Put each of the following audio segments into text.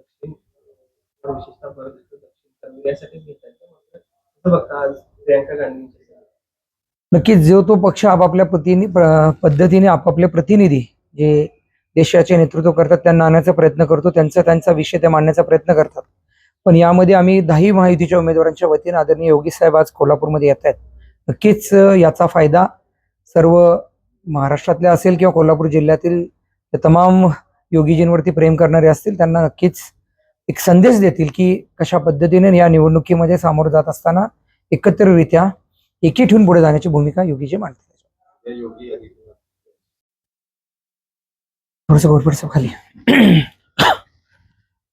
दक्षिण विशेषतः भर देतो दक्षिण. तर यासाठीच घेत आहेत मात्र बघता आज प्रियांका गांधींचे नक्कीच जो तो पक्ष आपापल्या प्रतिनि पद्धतीने आपापले प्रतिनिधी जे देशाचे नेतृत्व करतात त्यांना आणण्याचा प्रयत्न करतो त्यांचा त्यांचा विषय ते मांडण्याचा प्रयत्न करतात. पण यामध्ये आम्ही दहाही महायुतीच्या उमेदवारांच्या वतीने आदरणीय योगी साहेब आज कोल्हापूरमध्ये येत आहेत. नक्कीच याचा फायदा सर्व महाराष्ट्रातल्या असेल किंवा कोल्हापूर जिल्ह्यातील तमाम योगीजींवरती प्रेम करणारे असतील त्यांना नक्कीच एक संदेश देतील की कशा पद्धतीने या निवडणुकीमध्ये सामोरं जात असताना एकत्रित्या एकी ठेवून पुढे जाण्याची भूमिका योगीजी आदित्यनाथ थोडस खाली.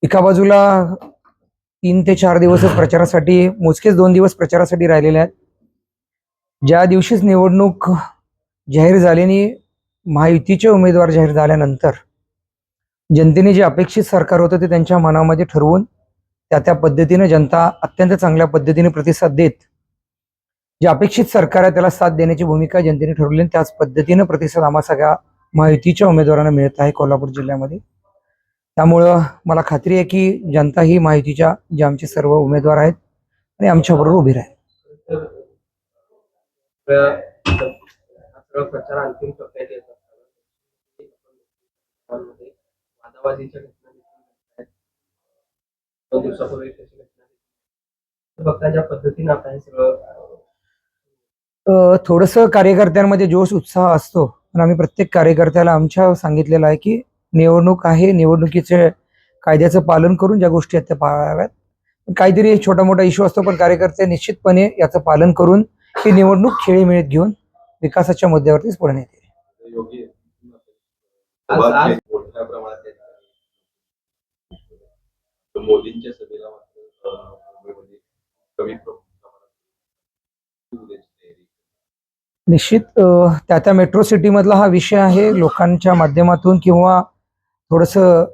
एका बाजूला तीन ते चार दिवस प्रचारासाठी मोजकेच दोन दिवस प्रचारासाठी राहिलेले आहेत. ज्या दिवशीच निवडणूक जाहीर झाल्याने महायुतीचे उमेदवार जाहीर झाल्यानंतर जनतेने जे अपेक्षित सरकार होतं ते त्यांच्या मनामध्ये ठरवून त्या त्या पद्धतीने जनता अत्यंत चांगल्या पद्धतीने प्रतिसाद देत जे अपेक्षित सरकार आहे त्याला साथ देण्याची भूमिका जनतेने ठरवली आणि त्याच पद्धतीनं प्रतिसाद आम्हा सगळ्या महायुतीच्या उमेदवारांना मिळत आहे कोल्हापूर जिल्ह्यामध्ये त्यामुळं मला खात्री आहे की जनता ही माहितीच्या जे आमचे सर्व उमेदवार आहेत आणि आमच्याबरोबर उभी राहील प्रचार अंतिम टप्प्यात येत वादावादीच्या घटना देखील. दोन दिवसापूर्वी तशी घटना बघता ज्या पद्धतीने आता हे सगळं थोडस कार्यकर्त्यांमध्ये जोश उत्साह असतो. पण आम्ही प्रत्येक कार्यकर्त्याला आमच्या सांगितलेलं आहे की निवडणूक आहे निवडणुकीचे कायद्याचं पालन करून ज्या गोष्टी आहेत त्या पाळाव्यात. काहीतरी छोटा मोठा इश्यू असतो पण कार्यकर्ते निश्चितपणे याचं पालन करून ही निवडणूक खेळीमेळीत घेऊन विकासाच्या मुद्द्यावरतीच पुढे नेते योगी आज- आज- मोठ्या प्रमाणात त्या ठिकाणी तर मोदींच्या सभेला मात्र मुंबईमध्ये कमी निश्चित त्या त्या मेट्रो सिटी मधला हा विषय आहे. लोकांच्या माध्यमातून किंवा थोडंसं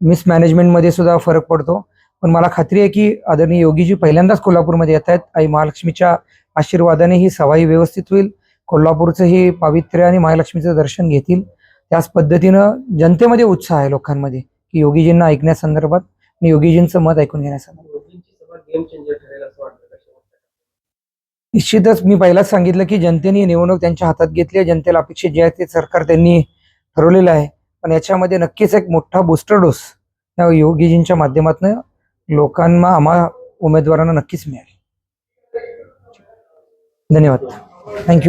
मिसमॅनेजमेंटमध्ये सुद्धा फरक पडतो. पण मला खात्री आहे की आदरणीय योगीजी पहिल्यांदाच कोल्हापूरमध्ये येत आहेत. आई महालक्ष्मीच्या आशीर्वादाने ही सवाई व्यवस्थित होईल. कोल्हापूरचं हे पावित्र्य आणि महालक्ष्मीचं दर्शन घेतील. त्याच पद्धतीनं जनतेमध्ये उत्साह आहे लोकांमध्ये. की योगीजींना ऐकण्यासंदर्भात आणि योगीजींचं मत ऐकून घेण्यासंदर्भात. निश्चितच मी पहिलाच सांगितलं की जनतेने निवडणूक त्यांच्या हातात घेतली आहे. जनतेला अपेक्षित जे आहे ते सरकार त्यांनी ठरवलेलं आहे. पण याच्यामध्ये नक्कीच एक मोठा बूस्टर डोस या योगीजींच्या माध्यमातून लोकांना आम्हा उमेदवारांना नक्कीच मिळेल. धन्यवाद. थँक्यू